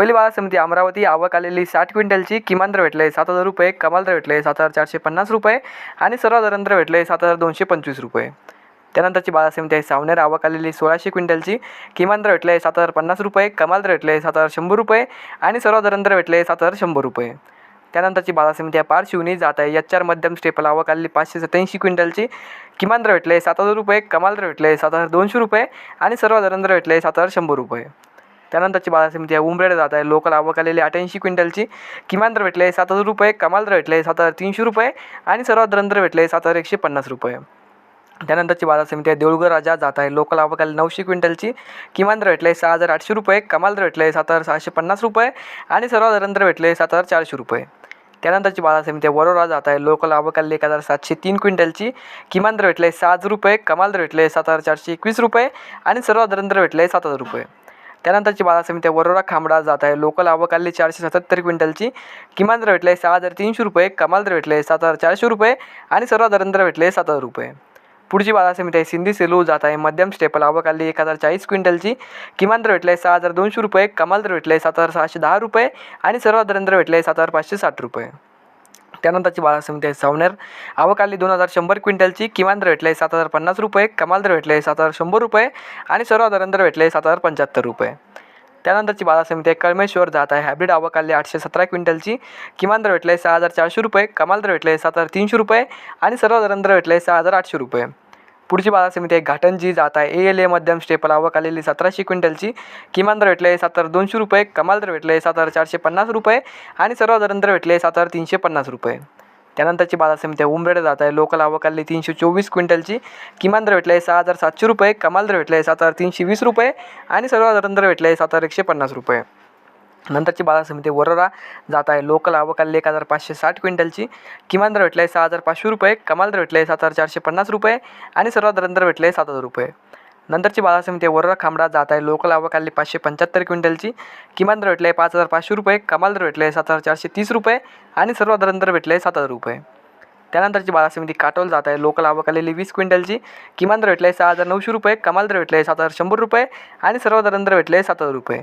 पहिली बाजार समिती अमरावती आवक आलेली साठ क्विंटलची किमान दर भेटले सात हजार रुपये कमाल दर भेटले सात हजार चारशे पन्नास रुपये आणि सर्व दर भेटले सात हजार दोनशे पंचवीस रुपये. त्यानंतरची बाजार समिती आहे सावनेर आवक आलेली सोळाशे क्विंटलची किमान दर भेटले सात हजार पन्नास रुपये कमाल दर भेटले सात हजार शंभर रुपये आणि सर्व दर भेटले सात हजार शंभर रुपये. त्यानंतरची बाजार समिती आहे पार शिवनी जात आहे एच आर मध्यम स्टेपल आवक आलेली पाचशे सत्याऐंशी क्विंटलची किमान दर भेटले सात हजार रुपये कमाल दर भेटले सात हजार दोनशे रुपये आणि सर्व दर भेटले सात हजार शंभर रुपये. त्यानंतरची बाजार समिती आहे. उमरेड जात आहे. लोकल आवक आलेली अठ्ठ्याऐंशी क्विंटलची. किमान दर भेटले सात हजार रुपये. कमाल दर भेटले सात हजार तीनशे रुपये. आणि सर्वात दर भेटले सात हजार एकशे पन्नास रुपये. त्यानंतरची बाजार समिती आहे. देऊळगर राजा जात आहे. लोकल आवक आली नऊशे क्विंटलची. किमान दर भेटले सहा हजार आठशे रुपये. कमाल दर भेटले सात हजार सहाशे पन्नास रुपये. आणि सर्वात दर भेटले सात हजार चारशे रुपये. त्यानंतरची बाजार समिती आहे. वरोरा जात आहे. लोकल आवक आली एक हजार सातशे तीन क्विंटलची. किमान दर भेटले सहा हजार रुपये. कमाल दर भेटले सात हजार चारशे एकवीस रुपये. आणि सर्वात दर भेटले सात हजार रुपये. त्यानंतरची बाजार समिती आहे. वरोरा खांबडा जात आहे. लोकल आवक आली चारशे सत्तर क्विंटलची. किमान दर भेटले सहा हजार तीनशे रुपये. कमाल दर भेटले सात हजार चारशे रुपये. आणि सर्व दरंदर भेटले सात हजार रुपये. पुढची बाजार समिती आहे. सिंधी सेलू जात आहे. मध्यम स्टेपल आवक आली एक हजार चाळीस क्विंटलची. किमान दर भेटले सहा हजार दोनशे रुपये. कमाल दर भेटले सात हजार सहाशे दहा रुपये. आणि सर्व दर भेटले सात हजार पाचशे साठ रुपये. त्यानंतरची बाजार समिती आहे सावनेर. आवक आली दोन हजार शंभर क्विंटलची. किमान दर भेटले सात हजार पन्नास रुपये. कमाल दर भेटले सात हजार शंभर रुपये. आणि सर्व दर भेटले सात हजार पंच्याहत्तर रुपये. त्यानंतरची बाजार समिती आहे कळमेश्वर. जात आहे हायब्रिड. आवक आली आठशे सतरा क्विंटलची. किमान दर भेटले सहा हजार चारशे रुपये. कमाल दर भेटले सात हजार तीनशे रुपये. आणि सर्व दर भेटले सहा हजार आठशे रुपये. पुढची बाजार समिती आहे. घाटंजी जात आहे. ए एल ए मध्यम स्टेपल आवक आलेली सतराशे क्विंटलची. किमान दर भेटले सात हजार दोनशे रुपये कमाल दर भेटले सात हजार चारशे पन्नास रुपये आणि सर्व दर भेटले सात हजार तीनशे पन्नास रुपये. त्यानंतरची बाजार समिती आहे. उमरेड जात आहे. लोकल आवक आलेली तीनशे चोवीस क्विंटलची. किमान दर भेटले सहा हजार सातशे रुपये कमाल दर भेटले सात हजार तीनशे वीस रुपये आणि सर्व दर भेटले सात हजार एकशे पन्नास रुपये. नंतरची बाजार समिती वरोरा जात आहे. लोकल आवक एक हजार पाचशे साठ क्विंटलची. किमान दर भेटले सहा हजार पाचशे रुपये. कमाल दर आहे सात हजार चारशे पन्नास रुपये. आणि सर्वात दर भेटले सात हजार रुपये. नंतरची बाजार समिती वरोरा खांबडा जात आहे. लोकल आवक पाचशे पंच्याहत्तर क्विंटलची. किमान दर भेटले पाच हजार पाचशे रुपये. कमाल दर भेटले सात हजार चारशे तीस रुपये. आणि सर्वात दर भेटले सात हजार रुपये. त्यानंतरची बाजार समिती काटोल जात आहे. लोकल आवक आलेली वीस क्विंटलची. किमान दर भेटले सहा हजार नऊशे रुपये. कमाल दर आहे सात हजार शंभर रुपये. आणि सर्व दर भेटले सात हजार रुपये.